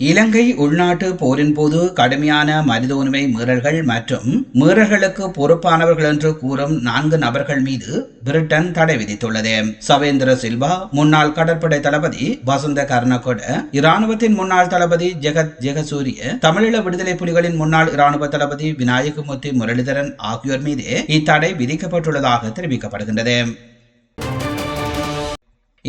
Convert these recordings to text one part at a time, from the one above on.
இலங்கை உள்நாட்டு போரின் போது கடுமையான மனித உரிமை மீறல்கள் மற்றும் மீறல்களுக்கு பொறுப்பானவர்கள் என்று கூறும் நான்கு நபர்கள் மீது பிரிட்டன் தடை விதித்துள்ளது. சவேந்திர சில்வா முன்னாள் கடற்படை தளபதி வசந்த கர்ணகொட இராணுவத்தின் முன்னாள் தளபதி ஜெகத் ஜெகசூரிய தமிழீழ விடுதலை புலிகளின் முன்னாள் இராணுவ தளபதி விநாயகமூர்த்தி முரளிதரன் ஆகியோர் மீது இத்தடை விதிக்கப்பட்டுள்ளதாக தெரிவிக்கப்படுகின்றது.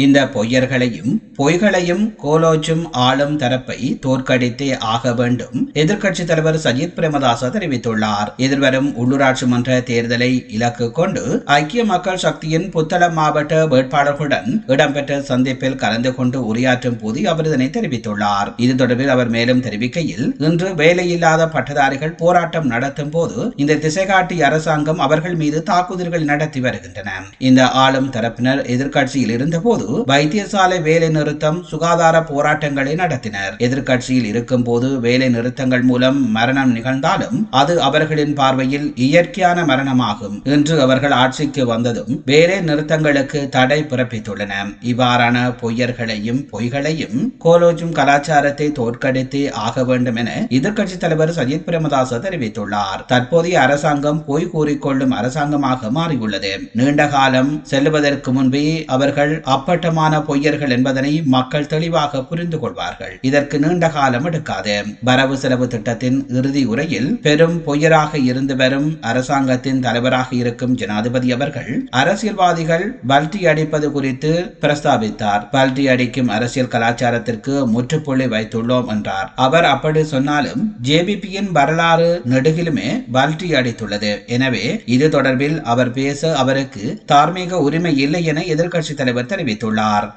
இந்த பொய்யர்களையும் பொய்களையும் கோலோச்சும் ஆளும் தரப்பை தோற்கடித்தே ஆக வேண்டும் எதிர்க்கட்சி தலைவர் சஜித் பிரேமதாச தெரிவித்துள்ளார். எதிர்வரும் உள்ளூராட்சி மன்ற தேர்தலை இலக்கு கொண்டு ஐக்கிய மக்கள் சக்தியின் புத்தளம் மாவட்ட வேட்பாளர்களுடன் இடம்பெற்ற சந்திப்பில் கலந்து கொண்டு உரையாற்றும் போது அவர் இதனை தெரிவித்துள்ளார். இது தொடர்பில் அவர் மேலும் தெரிவிக்கையில் இன்று வேலையில்லாத பட்டதாரிகள் போராட்டம் நடத்தும் போது இந்த திசைகாட்டி அரசாங்கம் அவர்கள் மீது தாக்குதல்கள் நடத்தி வருகின்றன. இந்த ஆளும் தரப்பினர் எதிர்க்கட்சியில் இருந்தபோது வைத்தியசாலை வேலை நிறுத்தம் சுகாதார போராட்டங்களை நடத்தினர். எதிர்கட்சியில் இருக்கும் போது வேலை நிறுத்தங்கள் மூலம் மரணம் நிகழ்ந்தாலும் அது அவர்களின் பார்வையில் இயற்கையான மரணமாகும் என்று அவர்கள் ஆட்சிக்கு வந்ததும் வேலை நிறுத்தங்களுக்கு தடை பிறப்பித்துள்ளன. இவ்வாறான பொய்யர்களையும் பொய்களையும் கோலோச்சும் கலாச்சாரத்தை தோற்கடித்து ஆக வேண்டும் என எதிர்க்கட்சி தலைவர் சஜித் பிரேமதாச தெரிவித்துள்ளார். தற்போதைய அரசாங்கம் பொய் கூறிக்கொள்ளும் அரசாங்கமாக மாறியுள்ளது. நீண்ட காலம் செல்லுவதற்கு முன்பே அவர்கள் அப்படி அப்பட்டமான பொய்யர்கள் என்பதனை மக்கள் தெளிவாக புரிந்து கொள்வார்கள். இதற்கு நீண்ட காலம் எடுக்காது. வரவு செலவு திட்டத்தின் இறுதி உரையில் பெரும் பொய்யராக இருந்து வரும் அரசாங்கத்தின் தலைவராக இருக்கும் ஜனாதிபதி அவர்கள் அரசியல்வாதிகள் பல்டி அடிப்பது குறித்து பிரஸ்தாபித்தார். பல்டி அடிக்கும் அரசியல் கலாச்சாரத்திற்கு முற்றுப்புள்ளி வைத்துள்ளோம் என்றார். அவர் அப்படி சொன்னாலும் ஜேபிபியின் வரலாறு நெடுகிலுமே பல்டி அடித்துள்ளது. எனவே இது தொடர்பில் அவர் பேச அவருக்கு தார்மீக உரிமை இல்லை என எதிர்க்கட்சி தலைவர் தெரிவித்துள்ளார்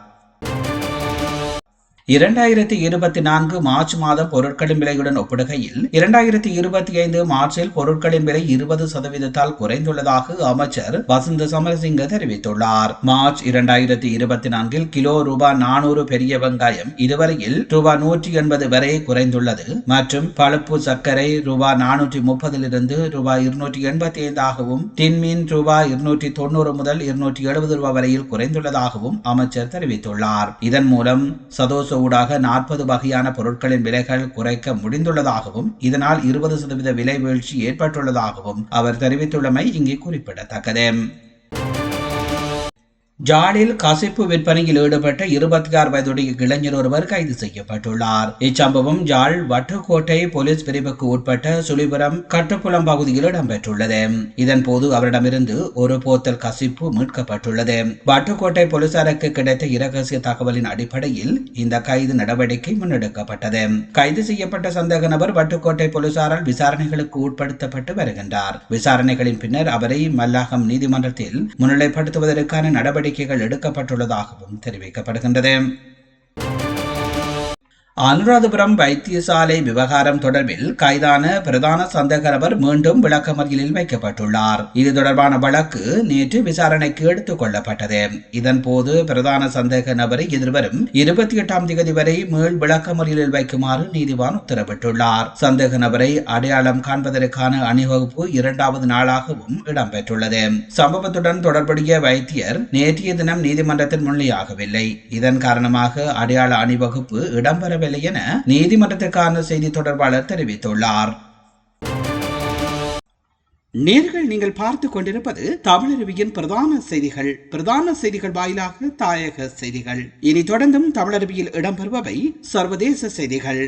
இரண்டாயிரத்தி இருபத்தி நான்கு மார்ச் மாதம் பொருட்களின் விலையுடன் ஒப்பிடுகையில் இரண்டாயிரத்தி இருபத்தி ஐந்து மார்ச்சில் பொருட்களின் விலை இருபது சதவீதத்தால் குறைந்துள்ளதாக அமைச்சர் வசந்த சமரசிங்க தெரிவித்துள்ளார். மார்ச் இரண்டாயிரத்தி இருபத்தி நான்கில் கிலோ ரூபாய் நானூறு பெரிய வெங்காயம் இதுவரையில் ரூபாய் நூற்றி எண்பது வரை குறைந்துள்ளது மற்றும் பழுப்பு சர்க்கரை ரூபாய் நானூற்றி முப்பதிலிருந்து ரூபாய் இருநூற்றி எண்பத்தி ஐந்தாகவும் டின்மீன் ரூபாய் இருநூற்றி தொண்ணூறு முதல் இருநூற்றி எழுபது ரூபாய் வரையில் குறைந்துள்ளதாகவும் அமைச்சர் தெரிவித்துள்ளார். இதன் மூலம் சதோச ஊடாக நாற்பது வகையான பொருட்களின் விலைகள் குறைக்க முடிந்துள்ளதாகவும் இதனால் இருபது சதவீத விலை வீழ்ச்சி ஏற்பட்டுள்ளதாகவும் அவர் தெரிவித்துள்ளமை இங்கே குறிப்பிடத்தக்கது. ஜாலில் கசிப்பு விற்பனையில் ஈடுபட்ட இருபத்தி ஆறு வயதுடைய இளைஞர் ஒருவர் கைது செய்யப்பட்டுள்ளார். இச்சம்பவம் ஜாழ் வட்டுக்கோட்டை போலீஸ் பிரிவுக்கு உட்பட்ட சுழிபுரம் கட்டுப்புலம் பகுதியில் இடம்பெற்றுள்ளது. இதன் போது அவரிடமிருந்து ஒரு போத்தல் கசிப்பு மீட்கப்பட்டுள்ளது. வட்டுக்கோட்டை போலீசாருக்கு கிடைத்த இரகசிய தகவலின் அடிப்படையில் இந்த கைது நடவடிக்கை முன்னெடுக்கப்பட்டது. கைது செய்யப்பட்ட சந்தேக நபர் வட்டுக்கோட்டை போலீசாரால் விசாரணைகளுக்கு உட்படுத்தப்பட்டு வருகின்றார். விசாரணைகளின் பின்னர் அவரை மல்லாகம் நீதிமன்றத்தில் முன்னிலைப்படுத்துவதற்கான நடவடிக்கை நடவடிக்கைகள் எடுக்கப்பட்டுள்ளதாகவும் தெரிவிக்கப்படுகின்றது. அனுராதபுரம் வைத்தியசாலை விவகாரம் தொடர்பில் கைதான பிரதான சந்தேக நபர் மீண்டும் விளக்கமறியலில் வைக்கப்பட்டுள்ளார். இது தொடர்பான வழக்கு நேற்று விசாரணைக்கு எடுத்துக் கொள்ளப்பட்டது. இதன்போது பிரதான சந்தேக நபரை எதிர்வரும் இருபத்தி எட்டாம் தேதி வரை மீள் விளக்கமறியலில் வைக்குமாறு நீதிவான் உத்தரவிட்டுள்ளார். சந்தேக நபரை அடையாளம் காண்பதற்கான அணிவகுப்பு இரண்டாவது நாளாகவும் இடம்பெற்றுள்ளது. சம்பவத்துடன் தொடர்புடைய வைத்தியர் நேற்றைய தினம் நீதிமன்றத்தில் முன்னிலையாகவில்லை. இதன் காரணமாக அடையாள அணிவகுப்பு இடம்பெற வரவில்லை என நீதிமன்றத்திற்கான செய்தி தொடர்பாளர் தெரிவித்துள்ளார். நேர்கள் நீங்கள் பார்த்து கொண்டிருப்பது தமிழருவியின் பிரதான செய்திகள். பிரதான செய்திகள் வாயிலாக தாயக செய்திகள். இனி தொடர்ந்தும் தமிழருவியில் இடம்பெறுபவை சர்வதேச செய்திகள்.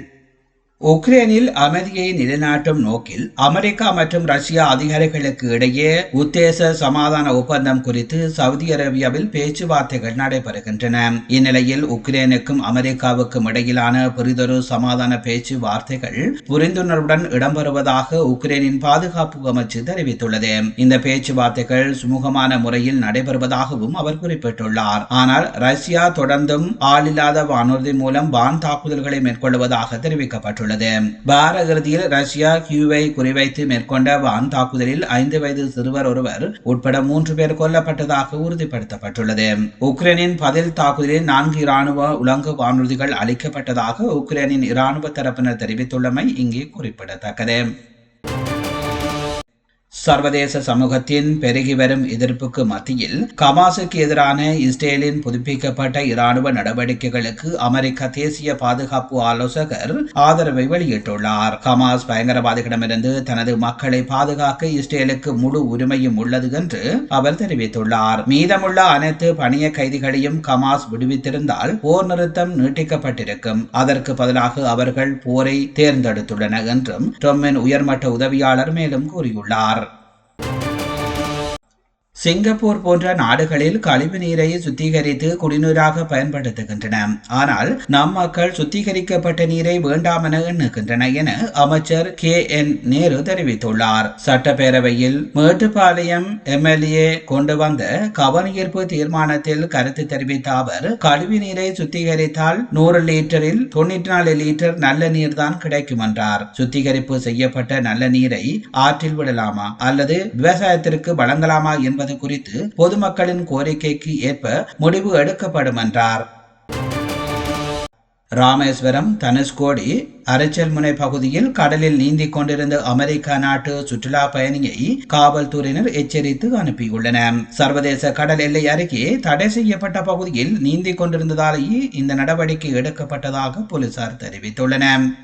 உக்ரைனில் அமைதியை நிலைநாட்டும் நோக்கில் அமெரிக்கா மற்றும் ரஷ்யா அதிகாரிகளுக்கு இடையே உத்தேச சமாதான ஒப்பந்தம் குறித்து சவுதி அரேபியாவில் பேச்சுவார்த்தைகள் நடைபெறுகின்றன. இந்நிலையில் உக்ரைனுக்கும் அமெரிக்காவுக்கும் இடையிலான புரிதொரு சமாதான பேச்சுவார்த்தைகள் புரிந்துணர்வுடன் இடம்பெறுவதாக உக்ரைனின் பாதுகாப்பு அமைச்சு தெரிவித்துள்ளது. இந்த பேச்சுவார்த்தைகள் சுமூகமான முறையில் நடைபெறுவதாகவும் அவர் குறிப்பிட்டுள்ளார். ஆனால் ரஷ்யா தொடர்ந்தும் ஆளில்லாத வானூர்தி மூலம் வான் தாக்குதல்களை மேற்கொள்வதாக தெரிவிக்கப்பட்டுள்ளது. தெரிவித்துள்ளது வார இறுதியில் ரஷ்யா கியூவை குறிவைத்து மேற்கொண்ட வான் தாக்குதலில் ஐந்து வயது சிறுவர் ஒருவர் உட்பட மூன்று பேர் கொல்லப்பட்டதாக உறுதிப்படுத்தப்பட்டுள்ளது. உக்ரைனின் பதில் தாக்குதலில் நான்கு இராணுவ உலங்கு வானூர்திகள் அளிக்கப்பட்டதாக உக்ரைனின் இராணுவ தரப்பினர் தெரிவித்துள்ளமை இங்கே குறிப்பிடத்தக்கது. சர்வதேச சமூகத்தின் பெருகி வரும் எதிர்ப்புக்கு மத்தியில் கமாசுக்கு எதிரான இஸ்ரேலின் புதுப்பிக்கப்பட்ட இராணுவ நடவடிக்கைகளுக்கு அமெரிக்க தேசிய பாதுகாப்பு ஆலோசகர் ஆதரவை வெளியிட்டுள்ளார். ஹமாஸ் பயங்கரவாதிகளிடமிருந்து தனது மக்களை பாதுகாக்க இஸ்ரேலுக்கு முழு உரிமையும் உள்ளது என்று அவர் தெரிவித்துள்ளார். மீதமுள்ள அனைத்து பணிய கைதிகளையும் கமாஸ் விடுவித்திருந்தால் போர் நிறுத்தம் நீட்டிக்கப்பட்டிருக்கும். அதற்கு பதிலாக அவர்கள் போரை தேர்ந்தெடுத்துள்ளனர் என்றும் ட்ரம்பின் உயர்மட்ட உதவியாளர் மேலும் கூறியுள்ளார். சிங்கப்பூர் போன்ற நாடுகளில் கழிவு நீரை சுத்திகரித்து குடிநீராக பயன்படுத்துகின்றன. ஆனால் நம் மக்கள் சுத்திகரிக்கப்பட்ட நீரை வேண்டாம் என எண்ணுகின்றன என அமைச்சர் கே. என். நேரு தெரிவித்துள்ளார். சட்டப்பேரவையில் மேட்டுப்பாளையம் எம்எல்ஏ கொண்டு வந்த கவனஈர்ப்பு தீர்மானத்தில் கருத்து தெரிவித்த அவர் கழிவு நீரை சுத்திகரித்தால் நூறு லிட்டரில் தொண்ணூற்றி நாலு லிட்டர் நல்ல நீர் தான் கிடைக்கும் என்றார். சுத்திகரிப்பு செய்யப்பட்ட நல்ல நீரை ஆற்றில் விடலாமா அல்லது விவசாயத்திற்கு வழங்கலாமா என்பது குறித்து பொதுமக்களின் கோரிக்கைக்கு ஏற்ப முடிவு எடுக்கப்படும் என்றார் ராமேஸ்வரம் தனுஷ்கோடி அரைச்சல்முனை பகுதியில் கடலில் நீந்திக் கொண்டிருந்த அமெரிக்கா நாட்டு சுற்றுலா பயணியை காவல்துறையினர் எச்சரித்து அனுப்பியுள்ளனர் சர்வதேச கடல் எல்லை அருகே தடை செய்யப்பட்ட பகுதியில் நீந்திக் கொண்டிருந்ததாலேயே இந்த நடவடிக்கை எடுக்கப்பட்டதாக போலீசார் தெரிவித்துள்ளனர்.